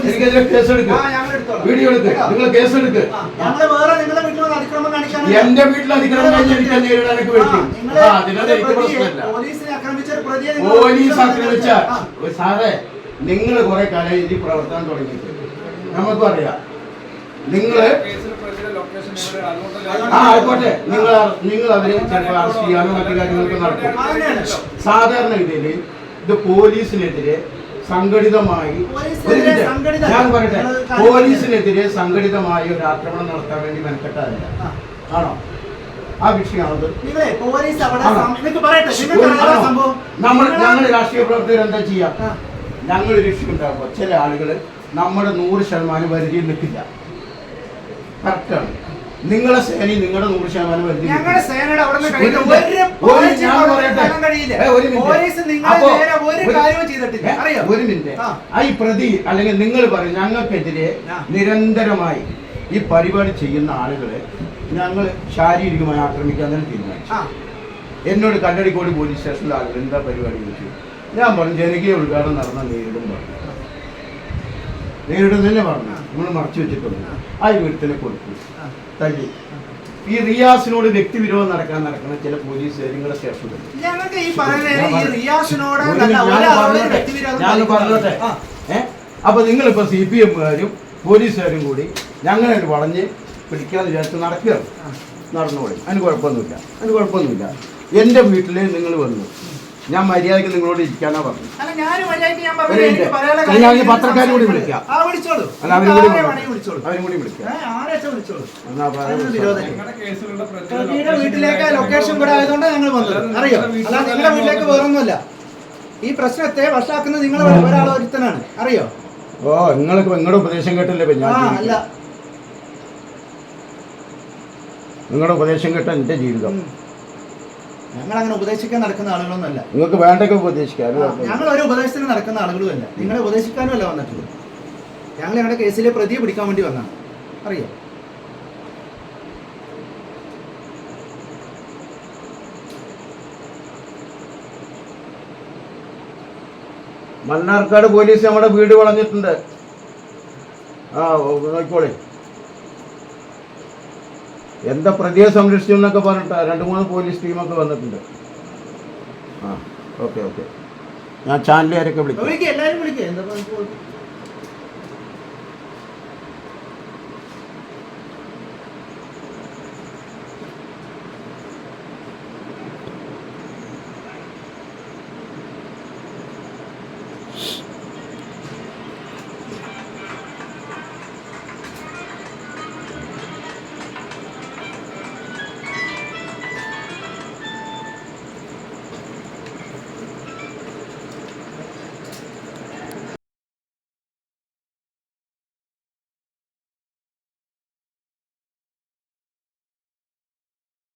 എനിക്കെതിരെ. വീഡിയോ എടുക്ക്. നിങ്ങൾ എന്റെ വീട്ടിൽ അതിക്രമം കഴിഞ്ഞ് എനിക്ക് നേരിടാൻ എനിക്ക് ആ, പറ്റും നിങ്ങൾ ആ അതിനകത്ത് എനിക്ക് പ്രശ്നമില്ല. പോലീസ് ആക്രമിച്ച സാറേ നിങ്ങൾ കുറെ കാലം ഈ പ്രവർത്തനം തുടങ്ങിയിട്ട്. നമുക്ക് അറിയാം നിങ്ങൾ ആ ആയിക്കോട്ടെ. നിങ്ങൾ നിങ്ങൾ അവരെ ചിലപ്പോൾ അറസ്റ്റ് ചെയ്യാനും മറ്റു കാര്യങ്ങളൊക്കെ നടക്കും. അതന്നെയാണ്. സാധാരണ ഇതിൽ ഇത് പോലീസിനെതിരെ സംഘടിതമായി ഒരു സംഘടിത- ഞാൻ പറയട്ടെ? പോലീസിനെതിരെ സംഘടിതമായ ഒരു ആക്രമണം നടത്താൻ വേണ്ടി മെനക്കെട്ടതല്ല. ആ. ആണോ? ആ വിഷയമാണത് ഒരു- നമ്മൾ ഞങ്ങൾ രാഷ്ട്രീയ പ്രവർത്തകർ എന്താ ചെയ്യാ. ഞങ്ങൾ രക്ഷിക്കുണ്ടാകുമ്പോൾ ചില ആളുകൾ നമ്മുടെ നൂറ് ശതമാനം പരിധിയിൽ നിൽക്കില്ല. കറക്റ്റാണ് നിങ്ങളെ സേന നിങ്ങളുടെ നൂറ് ശതമാനം ഞങ്ങളുടെ സേനയുടെ അവിടെ നിന്ന് ഒരു മിനിറ്റ്. ഒരു ഒരു പോലീസ് അവിടെ പറയട്ടെ. കാണാൻ കഴിയില്ല. ഏ, ഒരു മിനിറ്റ്. പോലീസ് നിങ്ങളെ നേരെ ഒരു ഒരു- കാര്യവും ചെയ്തിട്ടില്ല. അറിയോ? ഒരു മിനിറ്റ്. ആ. ആ ഈ പ്രതി അല്ലെങ്കിൽ നിങ്ങൾ പറയും ഞങ്ങൾക്കെതിരെ ആ. നിരന്തരമായി ഈ പരിപാടി ചെയ്യുന്ന ആളുകളെ ഞങ്ങൾ ശാരീരികമായി ആക്രമിക്കാൻ തന്നെ തീരുമാനിച്ചു. ആ. എന്നോട് കല്ലടിക്കോട് പോലീസ് സ്റ്റേഷനിലെ ആളുകൾ എന്താ പരിപാടി ചോദിച്ചു? ഞാൻ പറഞ്ഞു ജനകീയ ഉദ്ഘാടനം നടന്ന നേരിടും പറഞ്ഞു. നേരിടും തന്നെ പറഞ്ഞു. നമ്മൾ മറച്ചു വെച്ചിട്ടുണ്ട്. ആ. വിരുദ്ധനെ കൊടുത്തു. തല്ലി. ഈ റിയാസിനോട് വ്യക്തി വിരോധം നടക്കാൻ നടക്കുന്ന ചില പോലീസ് നിങ്ങളുടെ സ്റ്റേഷനിൽ ഞങ്ങൾക്ക് ഈ പറയുന്ന ഈ റിയാസിനോട് ഞാൻ പറഞ്ഞോട്ടെ. അപ്പൊ നിങ്ങളിപ്പോ സി പി എമ്മുകാരും പോലീസുകാരും കൂടി ഞങ്ങളെ വളഞ്ഞ് പിടിക്കാൻ വിചാരിച്ച് നടക്കുകയാണ്. നടന്നു നടന്നോളി. അതിന് കുഴപ്പമൊന്നുമില്ല. അതിന് കുഴപ്പമൊന്നുമില്ല. എന്റെ വീട്ടിൽ നിങ്ങൾ വന്നു. ഞാൻ മര്യാദയ്ക്ക് നിങ്ങളോട് ഇരിക്കാനാ പറഞ്ഞു ഞാൻ ഈ എനിക്ക് കൂടി വിളിക്കാം. ആ വിളിച്ചോളൂ. അല്ല അവരും കൂടി വിളിക്കാം. അവരും കൂടി വിളിക്കാം. എന്നാ പറയാം. പ്രതിയുടെ വീട്ടിലേക്ക് ലൊക്കേഷൻ കൂടെ ഞങ്ങൾ വന്നത്. അറിയോ? അല്ല നിങ്ങളുടെ വീട്ടിലേക്ക് വേറൊന്നുമല്ല. ഈ പ്രശ്നത്തെ വഷാക്കുന്നത് നിങ്ങൾ ഒരാൾ ഒരുത്തനാണ്. അറിയോ? ഓ നിങ്ങൾക്ക് നിങ്ങളുടെ ഉപദേശം കേട്ടല്ലേ ഇപ്പൊ ഞാൻ ആ അല്ല. ജീവിക്കുന്നത്. നിങ്ങളുടെ ഉപദേശം കേട്ട എന്റെ ജീവിതം. ഞങ്ങൾ അങ്ങനെ ഉപദേശിക്കാൻ നടക്കുന്ന ആളുകളൊന്നുമല്ല. നിങ്ങൾക്ക് വേണ്ടൊക്കെ ഉപദേശിക്കാൻ ഞങ്ങൾ ഒരു ഉപദേശത്തിന് നടക്കുന്ന ആളുകളുമല്ല. നിങ്ങളെ ഉപദേശിക്കാനും അല്ല വന്നിട്ടുള്ളത്. ഞങ്ങൾ ഞങ്ങളുടെ കേസിലെ പ്രതിയെ പിടിക്കാൻ വേണ്ടി വന്നാണ് അറിയോ. മണ്ണാർക്കാട് പോലീസ് നമ്മുടെ വീട് വളഞ്ഞിട്ടുണ്ട്. ആ ഓ, നോക്കിക്കോളെ. എന്താ പ്രതിയെ സംരക്ഷിച്ചു എന്നൊക്കെ പറഞ്ഞിട്ട് രണ്ട് മൂന്ന് പോലീസ് ടീമൊക്കെ വന്നിട്ടുണ്ട്. ആ ഓക്കെ ഓക്കെ. ഞാൻ ചാനലുകാരൊക്കെ വിളിക്കാം.